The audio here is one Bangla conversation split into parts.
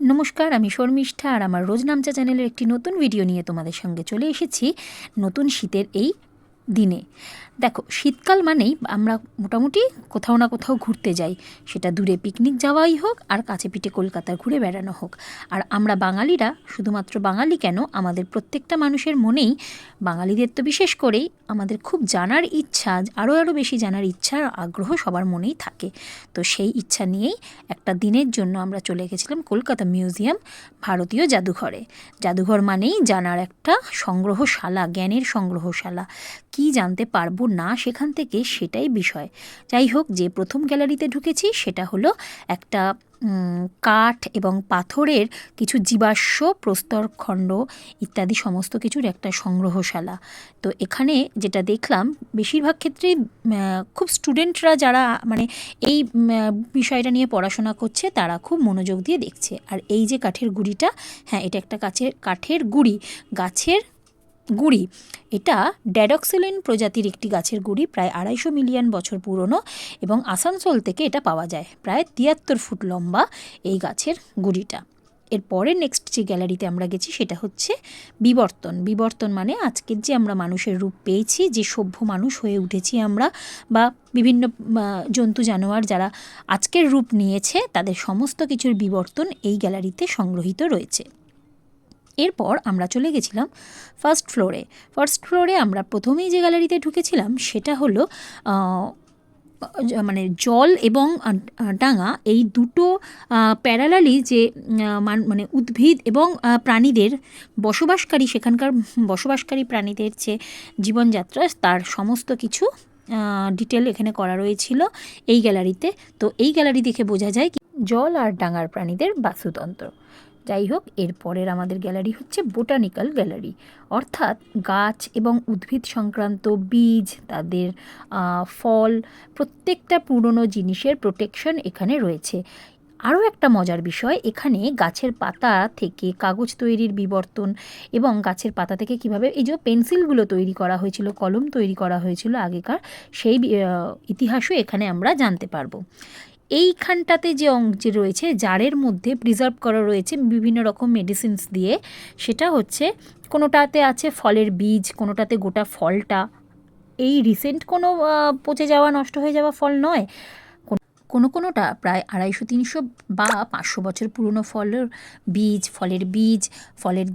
নমস্কার, আমি শর্মিষ্ঠা আর আমার রোজ নামচা চ্যানেলের একটি নতুন ভিডিও নিয়ে তোমাদের সঙ্গে চলে এসেছি নতুন শীতের এই দিনে। দেখো, শীতকাল মানেই আমরা মোটামুটি কোথাও না কোথাও ঘুরতে যাই। সেটা দূরে পিকনিক যাওয়াই হোক আর কাছে পিঠে কলকাতা ঘুরে বেড়ানো হোক। আর আমরা বাঙালিরা, শুধুমাত্র বাঙালি কেন, আমাদের প্রত্যেকটা মানুষের মনেই, বাঙালিদের তো বিশেষ করেই আমাদের খুব জানার ইচ্ছা আরও আরও বেশি জানার ইচ্ছা আগ্রহ সবার মনেই থাকে। তো সেই ইচ্ছা নিয়েই একটা দিনের জন্য আমরা চলে গেছিলাম কলকাতা মিউজিয়াম, ভারতীয় জাদুঘরে। জাদুঘর মানেই জানার একটা সংগ্রহশালা, জ্ঞানের সংগ্রহশালা। কি জানতে পারব না সেখান থেকে সেটাই বিষয়। যাই হোক, যে প্রথম গ্যালারিতে ঢুকেছি সেটা হলো একটা কাঠ এবং পাথরের কিছু জীবাশ্ম প্রস্তরখণ্ড ইত্যাদি সমস্ত কিছুর একটা সংগ্রহশালা। তো এখানে যেটা দেখলাম, বেশিরভাগ ক্ষেত্রেই খুব স্টুডেন্টরা যারা মানে এই বিষয়টা নিয়ে পড়াশোনা করছে, তারা খুব মনোযোগ দিয়ে দেখছে। আর এই যে কাঠের গুড়িটা হ্যাঁ এটা একটা কাছের কাঠের গুঁড়ি। গাছের গুঁড়ি। এটা ড্যাডক্সিলিন প্রজাতির একটি গাছের গুঁড়ি, প্রায় আড়াইশো মিলিয়ন বছর পুরনো এবং আসানসোল থেকে এটা পাওয়া যায়। প্রায় তিয়াত্তর ফুট লম্বা এই গাছের গুড়িটা। এরপরে নেক্সট যে গ্যালারিতে আমরা গেছি সেটা হচ্ছে বিবর্তন। বিবর্তন মানে আজকের যে আমরা মানুষের রূপ পেয়েছি, যে সভ্য মানুষ হয়ে উঠেছি আমরা বা বিভিন্ন জন্তু জানোয়ার যারা আজকের রূপ নিয়েছে, তাদের সমস্ত কিছুর বিবর্তন এই গ্যালারিতে সংগ্রহীত রয়েছে। এরপর আমরা চলে গেছিলাম ফার্স্ট ফ্লোরে ফার্স্ট ফ্লোরে আমরা প্রথমেই যে গ্যালারিতে ঢুকেছিলাম, সেটা হলো মানে জল এবং ডাঙা এই দুটো প্যারালালি যে মান- উদ্ভিদ এবং প্রাণীদের বসবাসকারী, সেখানকার বসবাসকারী প্রাণীদের যে জীবনযাত্রা, তার সমস্ত কিছু ডিটেল এখানে করা রয়েছিল এই গ্যালারিতে তো এই গ্যালারি দেখে বোঝা যায় জল আর ডাঙার প্রাণীদের বাস্তুতন্ত্র। যাই হোক এরপরের আমাদের গ্যালারি হচ্ছে বোটানিক্যাল গ্যালারি। অর্থাৎ গাছ এবং উদ্ভিদ সংক্রান্ত বীজ, তাদের ফল, প্রত্যেকটা পুরনো জিনিসের প্রোটেকশন এখানে রয়েছে। আরও একটা মজার বিষয়, এখানে গাছের পাতা থেকে কাগজ তৈরির বিবর্তন এবং গাছের পাতা থেকে কীভাবে এই যে পেন্সিলগুলো তৈরি করা হয়েছিল, কলম তৈরি করা হয়েছিল আগেকার, সেই ইতিহাসও এখানে আমরা জানতে পারব। এইখানটাতে যে যে রয়েছে, জারের মধ্যে প্রিজার্ভ করা রয়েছে বিভিন্ন রকম মেডিসিনস দিয়ে, সেটা হচ্ছে কোনোটাতে আছে ফলের বীজ, কোনোটাতে গোটা ফলটা। এই রিসেন্ট কোনো পচে যাওয়া, নষ্ট হয়ে যাওয়া ফল নয়। কোন- কোনো কোনোটা প্রায় আড়াইশো, তিনশো বা পাঁচশো বছর পুরনো ফলের বীজ ফলের বীজ, ফলের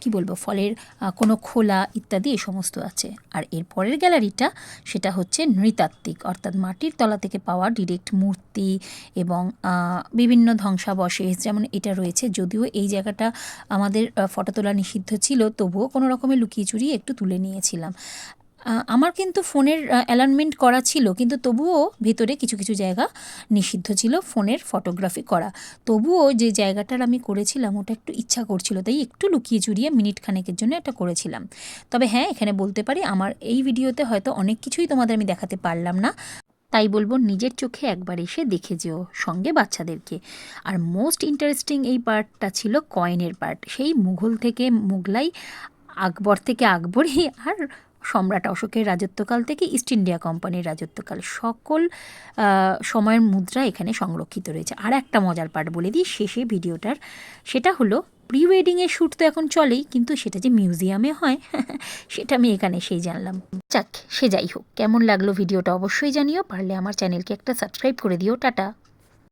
কি বলব, ফলের কোনো খোলা ইত্যাদি এ সমস্ত আছে। আর এর পরের গ্যালারিটা সেটা হচ্ছে নৃতাত্ত্বিক, অর্থাৎ মাটির তলা থেকে পাওয়া ডিরেক্ট মূর্তি এবং বিভিন্ন ধ্বংসাবশেষ। যেমন এটা রয়েছে, যদিও এই জায়গাটা আমাদের ফটো তোলা নিষিদ্ধ ছিল, তবুও কোনো রকমের লুকিয়ে চুরিয়ে একটু তুলে নিয়েছিলাম। আমার কিন্তু ফোনের অ্যালাইনমেন্ট করা ছিল, কিন্তু তবুও ভেতরে কিছু কিছু জায়গা নিষিদ্ধ ছিল ফোনের ফটোগ্রাফি করা। তবুও যে জায়গাটার আমি করেছিলাম, ওটা একটু ইচ্ছা করছিল, তাই একটু লুকিয়ে চুরিয়ে মিনিট খানেকের জন্য এটা করেছিলাম। তবে হ্যাঁ এখানে বলতে পারি, আমার এই ভিডিওতে হয়তো অনেক কিছুই তোমাদের আমি দেখাতে পারলাম না। তাই বলব, নিজের চোখে একবার এসে দেখে যেও সঙ্গে বাচ্চাদেরকে। আর মোস্ট ইন্টারেস্টিং এই পার্টটা ছিল কয়েনের পার্ট সেই মুঘল থেকে মুঘলাই আকবর থেকে আকবরই আর সম্রাট অশোকের রাজত্বকাল থেকে ইস্ট ইন্ডিয়া কোম্পানির রাজত্বকাল। সকল সময়ের মুদ্রা এখানে সংরক্ষিত রয়েছে। আর একটা মজার পার্ট বলে দিই, শেষে ভিডিওটার, সেটা হলো প্রি ওয়েডিংয়ের শ্যুট তো এখন চলেই, কিন্তু সেটা যে মিউজিয়ামে হয়, সেটা আমি এখানে সেই জানলাম। যাক, সে যাই হোক। কেমন লাগল ভিডিওটা অবশ্যই জানিও। পারলে আমার চ্যানেলকে একটা সাবস্ক্রাইব করে দিও। টাটা।